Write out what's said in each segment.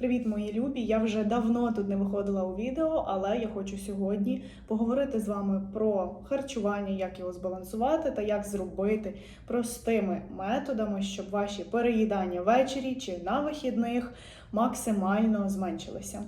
Привіт, мої любі! Я вже давно тут не виходила у відео, але я хочу сьогодні поговорити з вами про харчування, як його збалансувати та як зробити простими методами, щоб ваші переїдання ввечері чи на вихідних максимально зменшилися.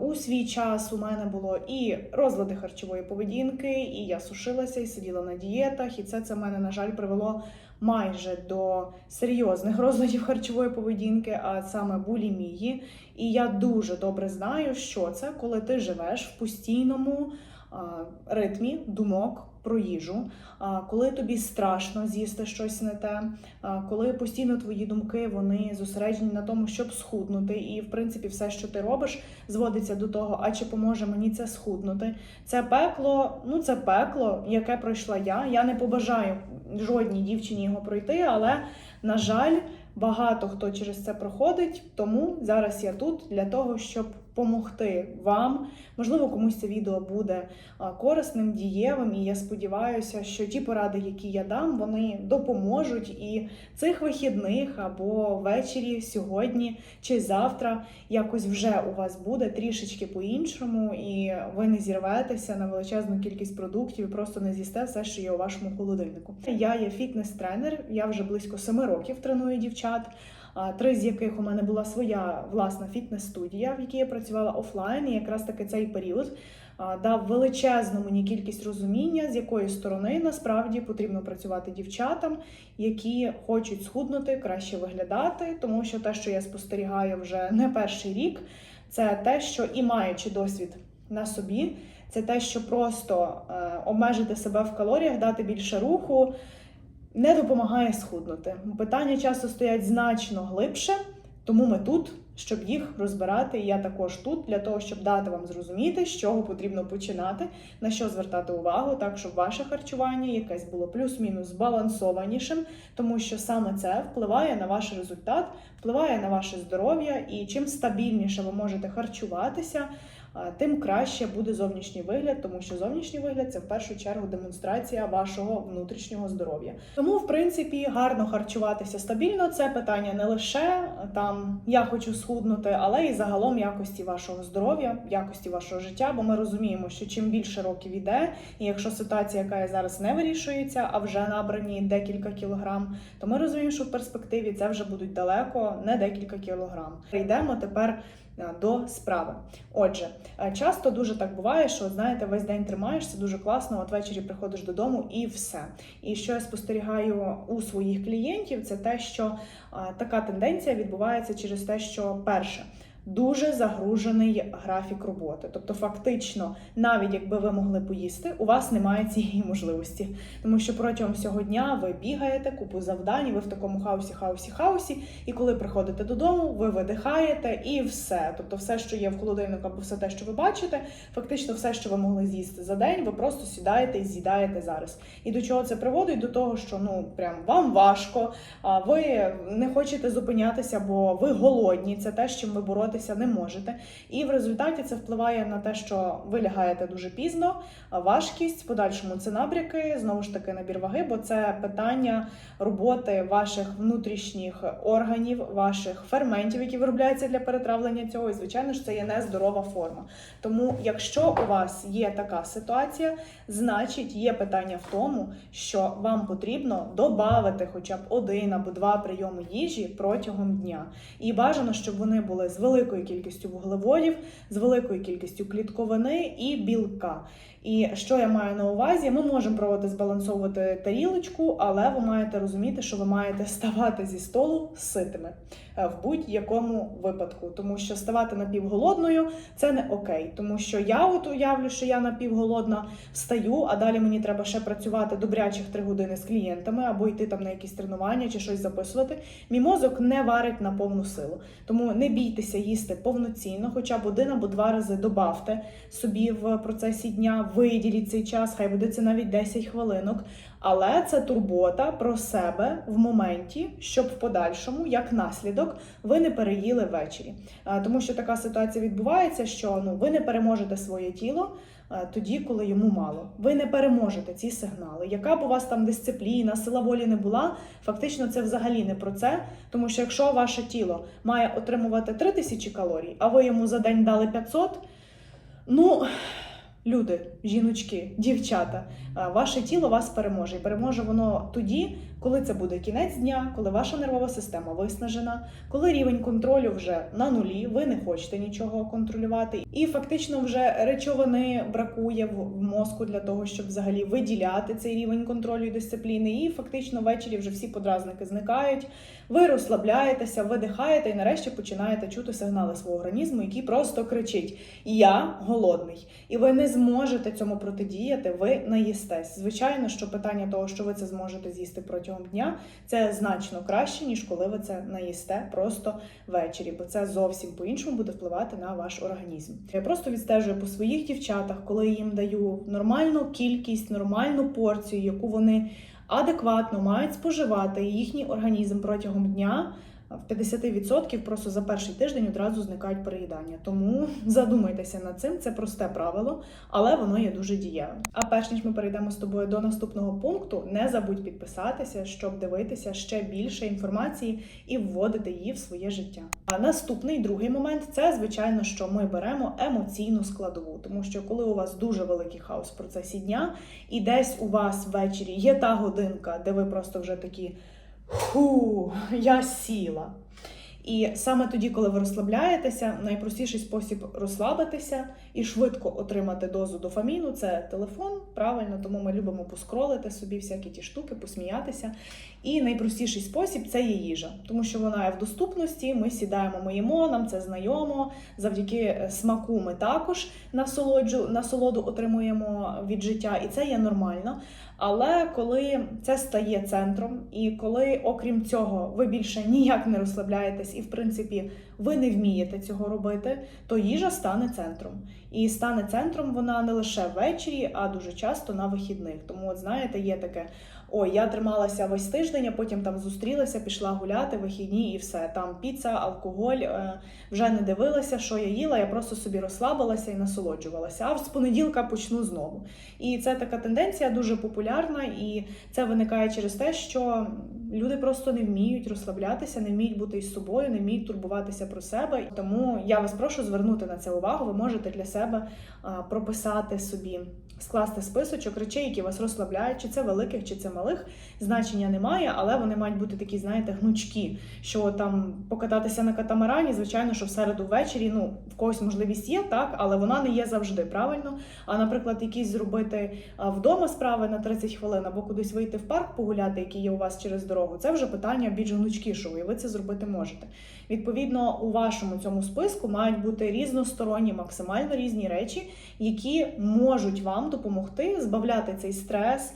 У свій час у мене було і розлади харчової поведінки, і я сушилася, і сиділа на дієтах, і це це мене, на жаль, привело майже до серйозних розладів харчової поведінки, а саме булімії. І я дуже добре знаю, що це, коли ти живеш в постійному ритмі думок про їжу, коли тобі страшно з'їсти щось не те, коли постійно твої думки вони зосереджені на тому, щоб схуднути, і в принципі все, що ти робиш, зводиться до того, а чи поможе мені це схуднути. Це пекло, ну це пекло, яке пройшла я. Я не побажаю жодній дівчині його пройти, але на жаль, багато хто через це проходить. Тому зараз я тут для того, щоб допомогти вам. Можливо, комусь це відео буде корисним, дієвим, і я сподіваюся, що ті поради, які я дам, вони допоможуть і цих вихідних або ввечері, сьогодні чи завтра якось вже у вас буде трішечки по-іншому, і ви не зірветеся на величезну кількість продуктів і просто не з'їсте все, що є у вашому холодильнику. Я є фітнес-тренер, я вже близько семи років треную дівчат. Три з яких у мене була своя власна фітнес-студія, в якій я працювала офлайн, і якраз таки цей період дав величезну мені кількість розуміння, з якої сторони насправді потрібно працювати дівчатам, які хочуть схуднути, краще виглядати, тому що те, що я спостерігаю вже не перший рік, це те, що і маючи досвід на собі, це те, що просто е, обмежити себе в калоріях, дати більше руху, не допомагає схуднути. Питання часто стоять значно глибше, тому ми тут, щоб їх розбирати. І я також тут для того, щоб дати вам зрозуміти, з чого потрібно починати, на що звертати увагу, так щоб ваше харчування якесь було плюс-мінус збалансованішим, тому що саме це впливає на ваш результат, впливає на ваше здоров'я, і чим стабільніше ви можете харчуватися. Тим краще буде зовнішній вигляд, тому що зовнішній вигляд це в першу чергу демонстрація вашого внутрішнього здоров'я. Тому, в принципі, гарно харчуватися стабільно це питання не лише там я хочу схуднути, але і загалом якості вашого здоров'я, якості вашого життя. Бо ми розуміємо, що чим більше років іде, і якщо ситуація, яка є зараз не вирішується, а вже набрані декілька кілограм, то ми розуміємо, що в перспективі це вже будуть далеко не декілька кілограм. Йдемо тепер до справи. Отже, е, часто дуже так буває, що знаєте, весь день тримаєшся дуже класно. От ввечері приходиш додому і все. І що я спостерігаю у своїх клієнтів, це те, що така тенденція відбувається через те, що перше. Дуже загружений графік роботи. Тобто, фактично, навіть якби ви могли поїсти, у вас немає цієї можливості. Тому що протягом всього дня ви бігаєте, купу завдань, ви в такому хаосі, хаосі, хаосі. І коли приходите додому, ви видихаєте і все. Тобто, все, що є в холодильнику, або все те, що ви бачите, фактично все, що ви могли з'їсти за день, ви просто сідаєте і з'їдаєте зараз. І до чого це приводить? До того, що ну прям вам важко, а ви не хочете зупинятися, бо ви голодні. Це те, з чим ви боротися не можете. І в результаті це впливає на те, що ви лягаєте дуже пізно, важкість, в подальшому це набряки, знову ж таки набір ваги, бо це питання роботи ваших внутрішніх органів, ваших ферментів, які виробляються для перетравлення цього. І звичайно ж, це є нездорова форма. Тому, якщо у вас є така ситуація, значить є питання в тому, що вам потрібно додати хоча б один або два прийоми їжі протягом дня. І бажано, щоб вони були з великою кількістю вуглеводів, з великою кількістю клітковини і білка. І що я маю на увазі? Ми можемо пробувати збалансовувати тарілочку, але ви маєте розуміти, що ви маєте ставати зі столу ситими в будь-якому випадку, тому що ставати напівголодною це не окей. Тому що я от уявлю, що я напівголодна, встаю, а далі мені треба ще працювати добрячих три години з клієнтами або йти там на якісь тренування чи щось записувати. Мій мозок не варить на повну силу. Тому не бійтеся їсти повноцінно, хоча б один або два рази добавте собі в процесі дня, виділіть цей час, хай буде це навіть 10 хвилинок. Але це турбота про себе в моменті, щоб в подальшому, як наслідок, ви не переїли ввечері. Тому що така ситуація відбувається, що ну ви не переможете своє тіло. Тоді, коли йому мало, ви не переможете ці сигнали. Яка б у вас там дисципліна, сила волі не була, фактично це взагалі не про це. Тому що якщо ваше тіло має отримувати 3000 калорій, а ви йому за день дали 500, ну люди, жіночки, дівчата, ваше тіло вас переможе. І переможе воно тоді, коли це буде кінець дня, коли ваша нервова система виснажена, коли рівень контролю вже на нулі, ви не хочете нічого контролювати, і фактично вже речовини бракує в мозку для того, щоб взагалі виділяти цей рівень контролю і дисципліни. І фактично ввечері вже всі подразники зникають. Ви розслабляєтеся, видихаєте і нарешті починаєте чути сигнали свого організму, який просто кричить: Я голодний, і ви не зможете цьому протидіяти. Ви наїстесь. Звичайно, що питання того, що ви це зможете з'їсти протягом дня, це значно краще, ніж коли ви це наїсте просто ввечері, бо це зовсім по-іншому буде впливати на ваш організм. Я просто відстежую по своїх дівчатах, коли їм даю нормальну кількість, нормальну порцію, яку вони адекватно мають споживати їхній організм протягом дня. В 50% просто за перший тиждень одразу зникають переїдання. Тому задумайтеся над цим, це просте правило, але воно є дуже дієвим. А перш ніж ми перейдемо з тобою до наступного пункту, не забудь підписатися, щоб дивитися ще більше інформації і вводити її в своє життя. А наступний другий момент це звичайно, що ми беремо емоційну складову, тому що коли у вас дуже великий хаос в процесі дня, і десь у вас ввечері є та годинка, де ви просто вже такі. Фу, я сіла. І саме тоді, коли ви розслабляєтеся, найпростіший спосіб розслабитися і швидко отримати дозу дофаміну це телефон. Правильно, тому ми любимо поскролити собі всякі ті штуки, посміятися. І найпростіший спосіб це є їжа, тому що вона є в доступності. Ми сідаємо, ми їмо, нам це знайомо. Завдяки е, смаку ми також насолоджу, насолоду отримуємо від життя, і це є нормально. Але коли це стає центром, і коли, окрім цього, ви більше ніяк не розслабляєтесь, і в принципі ви не вмієте цього робити, то їжа стане центром. І стане центром вона не лише ввечері, а дуже часто на вихідних. Тому, от знаєте, є таке. Ой, я трималася весь тиждень, а потім там зустрілася, пішла гуляти, вихідні і все. Там піца, алкоголь, е, вже не дивилася, що я їла. Я просто собі розслабилася і насолоджувалася. А з понеділка почну знову. І це така тенденція дуже популярна, і це виникає через те, що люди просто не вміють розслаблятися, не вміють бути із собою, не вміють турбуватися про себе. Тому я вас прошу звернути на це увагу. Ви можете для себе прописати собі, скласти списочок речей, які вас розслабляють, чи це великих, чи це малих. Значення немає, але вони мають бути такі, знаєте, гнучкі. Що там покататися на катамарані, звичайно, що в середу ввечері, ну в когось можливість є, так, але вона не є завжди правильно. А, наприклад, якісь зробити вдома справи на 30 хвилин або кудись вийти в парк погуляти, який є у вас через дорогу. Це вже питання більш гнучкішого, і ви це зробити можете. Відповідно, у вашому цьому списку мають бути різносторонні, максимально різні речі, які можуть вам допомогти збавляти цей стрес,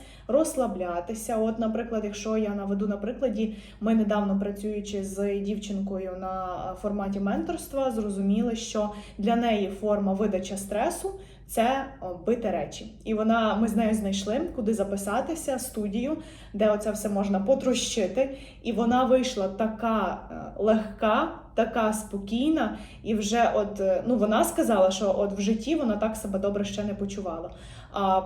розслаблятися. От, наприклад, якщо я наведу на прикладі, ми недавно працюючи з дівчинкою на форматі менторства, зрозуміли, що для неї форма видача стресу. Це бити речі, і вона ми з нею знайшли, куди записатися студію, де оце все можна потрощити. І вона вийшла така е, легка, така спокійна, і вже от е, ну вона сказала, що от в житті вона так себе добре ще не почувала.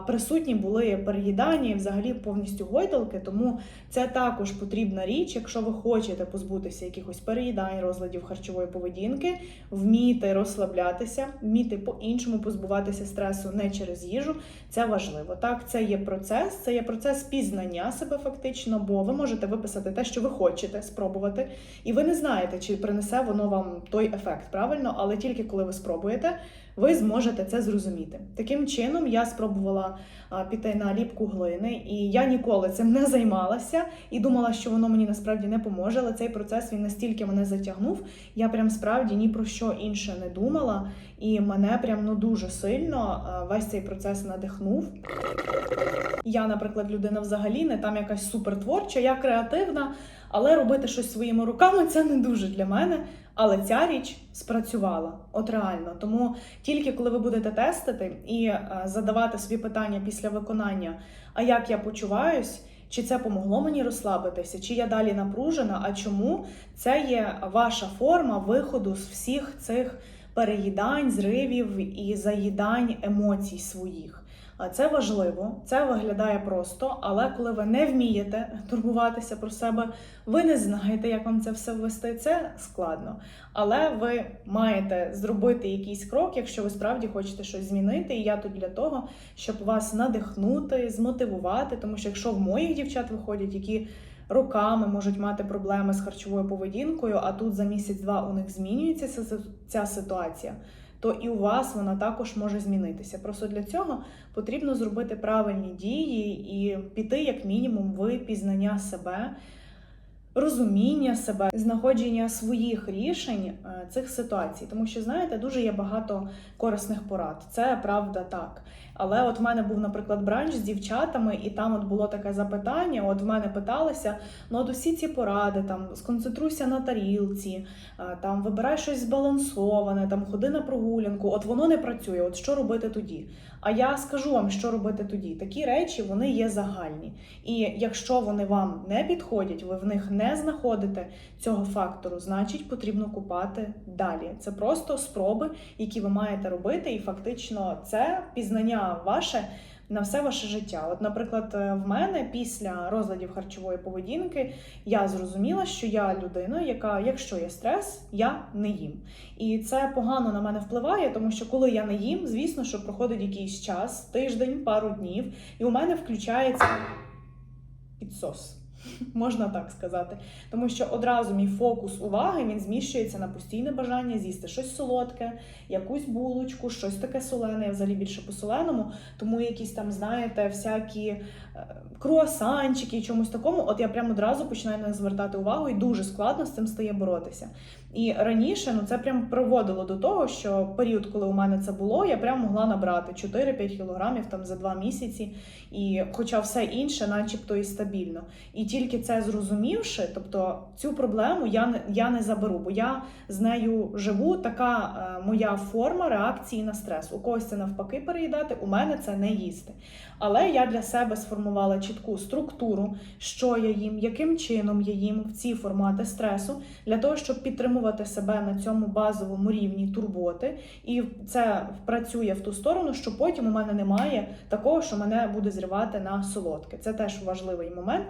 Присутні були переїдання і взагалі повністю гойдалки. Тому це також потрібна річ, якщо ви хочете позбутися якихось переїдань, розладів харчової поведінки, вміти розслаблятися, вміти по-іншому позбуватися стресу не через їжу. Це важливо. Так, це є процес, це є процес пізнання себе фактично, бо ви можете виписати те, що ви хочете спробувати, і ви не знаєте, чи принесе воно вам той ефект, правильно, але тільки коли ви спробуєте. Ви зможете це зрозуміти. Таким чином, я спробувала піти на ліпку глини, і я ніколи цим не займалася і думала, що воно мені насправді не поможе. Але цей процес він настільки мене затягнув. Я прям справді ні про що інше не думала, і мене прям ну дуже сильно весь цей процес надихнув. Я, наприклад, людина взагалі не там якась супертворча, я креативна, але робити щось своїми руками це не дуже для мене. Але ця річ спрацювала, от реально. Тому тільки коли ви будете тестити і е, задавати собі питання після виконання, а як я почуваюсь, чи це помогло мені розслабитися, чи я далі напружена, а чому це є ваша форма виходу з всіх цих переїдань, зривів і заїдань емоцій своїх. Це важливо, це виглядає просто, але коли ви не вмієте турбуватися про себе, ви не знаєте, як вам це все ввести. Це складно. Але ви маєте зробити якийсь крок, якщо ви справді хочете щось змінити. І я тут для того, щоб вас надихнути, змотивувати. Тому що якщо в моїх дівчат виходять, які роками можуть мати проблеми з харчовою поведінкою, а тут за місяць-два у них змінюється ця ситуація. То і у вас вона також може змінитися. Просто для цього потрібно зробити правильні дії і піти, як мінімум, в пізнання себе, розуміння себе, знаходження своїх рішень е, цих ситуацій. Тому що, знаєте, дуже є багато корисних порад. Це правда так. Але от в мене був, наприклад, бранч з дівчатами, і там от було таке запитання. От в мене питалися: ну от усі ці поради, там сконцентруйся на тарілці, е, там вибирай щось збалансоване, там ходи на прогулянку. От воно не працює. От що робити тоді? А я скажу вам, що робити тоді. Такі речі вони є загальні. І якщо вони вам не підходять, ви в них не знаходите цього фактору, значить потрібно купати далі. Це просто спроби, які ви маєте робити, і фактично це пізнання ваше. На все ваше життя. От, наприклад, е, в мене після розладів харчової поведінки я зрозуміла, що я людина, яка, якщо є стрес, я не їм. І це погано на мене впливає, тому що коли я не їм, звісно, що проходить якийсь час, тиждень, пару днів, і у мене включається підсос. Можна так сказати, тому що одразу мій фокус уваги він зміщується на постійне бажання з'їсти щось солодке, якусь булочку, щось таке солене. Я взагалі більше по соленому, тому якісь там, знаєте, всякі е, круасанчики і чомусь такому. От я прямо одразу починаю на них звертати увагу, і дуже складно з цим стає боротися. І раніше ну це прям приводило до того, що період, коли у мене це було, я прям могла набрати 4-5 кілограмів там за два місяці, і хоча все інше, начебто, і стабільно. І тільки це зрозумівши, тобто цю проблему я я не заберу, бо я з нею живу. Така е, моя форма реакції на стрес. У когось це навпаки переїдати, у мене це не їсти. Але я для себе сформувала чітку структуру, що я їм, яким чином я їм в ці формати стресу, для того, щоб підтримувати себе на цьому базовому рівні турботи, і це працює в ту сторону, що потім у мене немає такого, що мене буде зривати на солодке. Це теж важливий момент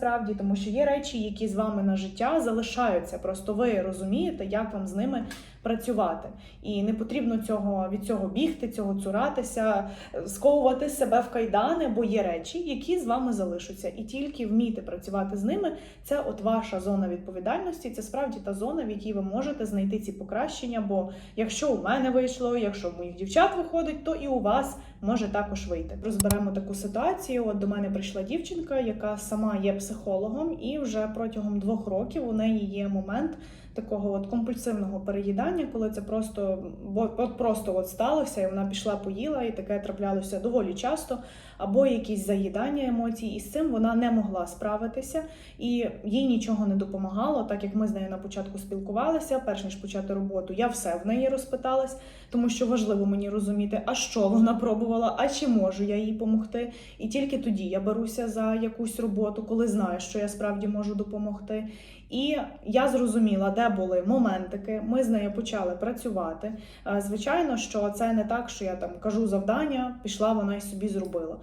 насправді, тому що є речі, які з вами на життя залишаються. Просто ви розумієте, як вам з ними працювати. І не потрібно цього від цього бігти, цього цуратися, сковувати себе в кайдани, бо є речі, які з вами залишаться. І тільки вміти працювати з ними це от ваша зона відповідальності. Це справді та зона, в якій ви можете знайти ці покращення. Бо якщо у мене вийшло, якщо в моїх дівчат виходить, то і у вас може також вийти. Розберемо таку ситуацію. От до мене прийшла дівчинка, яка сама є психологом, і вже протягом двох років у неї є момент такого от компульсивного переїдання, коли це просто от просто от сталося, і вона пішла, поїла, і таке траплялося доволі часто, або якісь заїдання емоцій, і з цим вона не могла справитися, і їй нічого не допомагало, так як ми з нею на початку спілкувалися, перш ніж почати роботу, я все в неї розпиталась, тому що важливо мені розуміти, а що вона пробувала, а чи можу я їй допомогти. І тільки тоді я беруся за якусь роботу, коли знаю, що я справді можу допомогти. І я зрозуміла, де були моментики. Ми з нею почали працювати. Звичайно, що це не так, що я там кажу завдання, пішла вона і собі зробила.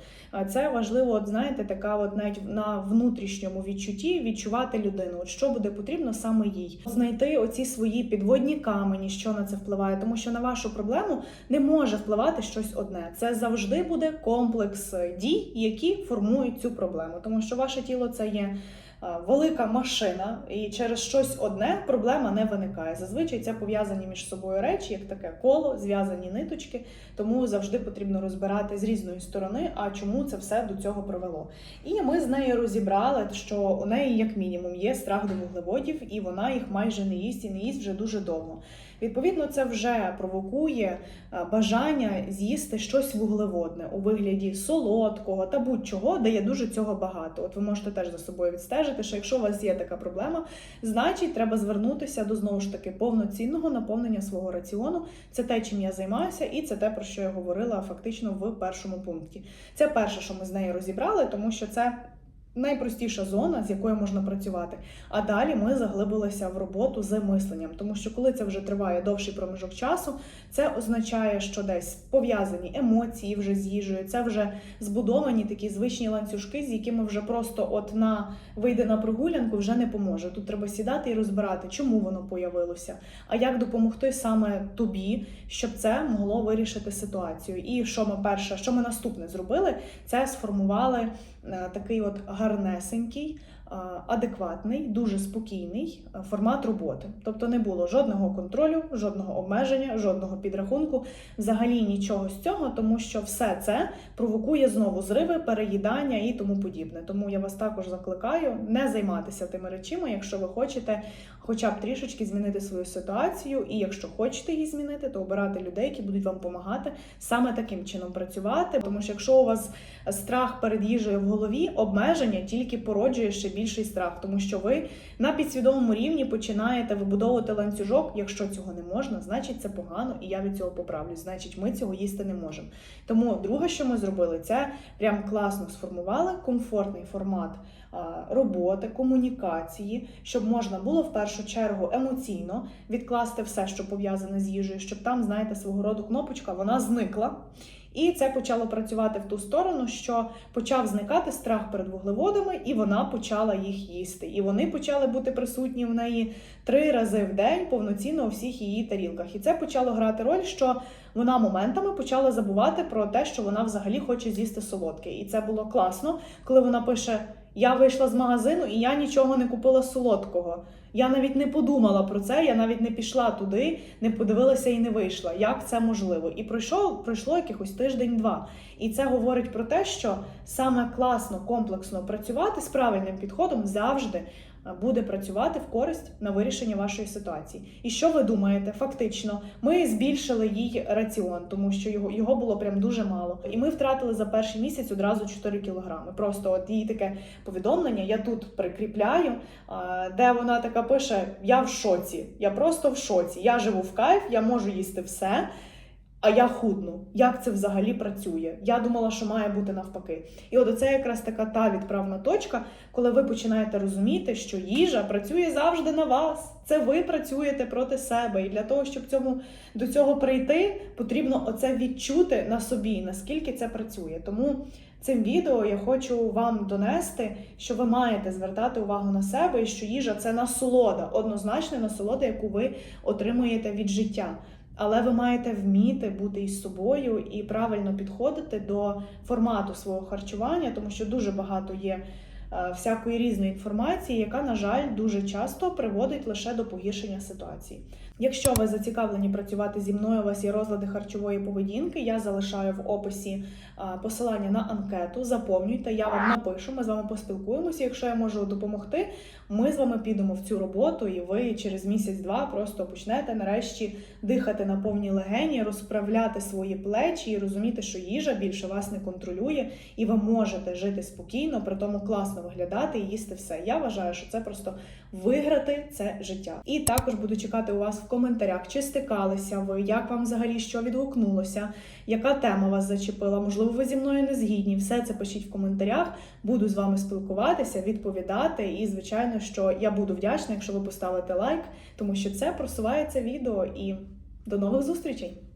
Це важливо, от знаєте, така от навіть на внутрішньому відчутті відчувати людину. От що буде потрібно саме їй, знайти оці свої підводні камені, що на це впливає, тому що на вашу проблему не може впливати щось одне. Це завжди буде комплекс дій, які формують цю проблему, тому що ваше тіло це є велика машина, і через щось одне проблема не виникає. Зазвичай це пов'язані між собою речі, як таке коло, зв'язані ниточки, тому завжди потрібно розбирати з різної сторони, а чому це все до цього привело. І ми з нею розібрали, що у неї, як мінімум, є страх до вуглеводів, і вона їх майже не їсть і не їсть вже дуже довго. Відповідно, це вже провокує е, бажання з'їсти щось вуглеводне у вигляді солодкого та будь-чого, де є дуже цього багато. От ви можете теж за собою відстежити, що якщо у вас є така проблема, значить треба звернутися до знову ж таки повноцінного наповнення свого раціону. Це те, чим я займаюся, і це те, про що я говорила фактично в першому пункті. Це перше, що ми з нею розібрали, тому що це найпростіша зона, з якою можна працювати. А далі ми заглибилися в роботу з мисленням, тому що коли це вже триває довший проміжок часу, це означає, що десь пов'язані емоції вже з їжею, це вже збудовані такі звичні ланцюжки, з якими вже просто от на вийде на прогулянку вже не поможе. Тут треба сідати і розбирати, чому воно появилося, а як допомогти саме тобі, щоб це могло вирішити ситуацію. І що ми перше, що ми наступне зробили, це сформували такий от гарнесенький. Е, Адекватний, дуже спокійний е, формат роботи, тобто не було жодного контролю, жодного обмеження, жодного підрахунку, взагалі нічого з цього, тому що все це провокує знову зриви, переїдання і тому подібне. Тому я вас також закликаю не займатися тими речами, якщо ви хочете хоча б трішечки змінити свою ситуацію, і якщо хочете її змінити, то обирати людей, які будуть вам допомагати саме таким чином працювати. Тому що якщо у вас страх перед їжею в голові, обмеження тільки породжує ще більший страх, тому що ви на підсвідомому рівні починаєте вибудовувати ланцюжок. Якщо цього не можна, значить це погано, і я від цього поправлюсь. Значить, ми цього їсти не можемо. Тому друге, що ми зробили, це прям класно сформували комфортний формат роботи, комунікації, щоб можна було в першу чергу емоційно відкласти все, що пов'язане з їжею, щоб там, знаєте, свого роду кнопочка вона зникла. І це почало працювати в ту сторону, що почав зникати страх перед вуглеводами, і вона почала їх їсти. І вони почали бути присутні в неї три рази в день повноцінно у всіх її тарілках. І це почало грати роль, що вона моментами почала забувати про те, що вона взагалі хоче з'їсти солодке. І це було класно, коли вона пише: Я вийшла з магазину і я нічого не купила солодкого. Я навіть не подумала про це, я навіть не пішла туди, не подивилася і не вийшла. Як це можливо? І пройшов пройшло якихось тиждень-два. І це говорить про те, що саме класно, комплексно працювати з правильним підходом завжди буде працювати в користь на вирішення вашої ситуації. І що ви думаєте? Фактично, ми збільшили їй раціон, тому що його, його було прям дуже мало. І ми втратили за перший місяць одразу 4 кілограми. Просто от її таке повідомлення я тут прикріпляю, де вона така пише: Я в шоці, я просто в шоці. Я живу в кайф, я можу їсти все. А я худну. Як це взагалі працює? Я думала, що має бути навпаки. І от це якраз така та відправна точка, коли ви починаєте розуміти, що їжа працює завжди на вас. Це ви працюєте проти себе. І для того, щоб цьому до цього прийти, потрібно оце відчути на собі, наскільки це працює. Тому цим відео я хочу вам донести, що ви маєте звертати увагу на себе, і що їжа це насолода, однозначна насолода, яку ви отримуєте від життя. Але ви маєте вміти бути із собою і правильно підходити до формату свого харчування, тому що дуже багато є е, всякої різної інформації, яка, на жаль, дуже часто приводить лише до погіршення ситуації. Якщо ви зацікавлені працювати зі мною, у вас є розлади харчової поведінки, я залишаю в описі посилання на анкету. Заповнюйте, я вам напишу. Ми з вами поспілкуємося. Якщо я можу допомогти, ми з вами підемо в цю роботу, і ви через місяць-два просто почнете нарешті дихати на повні легені, розправляти свої плечі і розуміти, що їжа більше вас не контролює, і ви можете жити спокійно, при тому класно виглядати і їсти все. Я вважаю, що це просто виграти це життя. І також буду чекати у вас в коментарях, чи стикалися ви, як вам взагалі що відгукнулося, яка тема вас зачепила. Можливо, ви зі мною не згідні. Все це пишіть в коментарях. Буду з вами спілкуватися, відповідати. І, звичайно, що я буду вдячна, якщо ви поставите лайк, тому що це просувається відео і до нових зустрічей!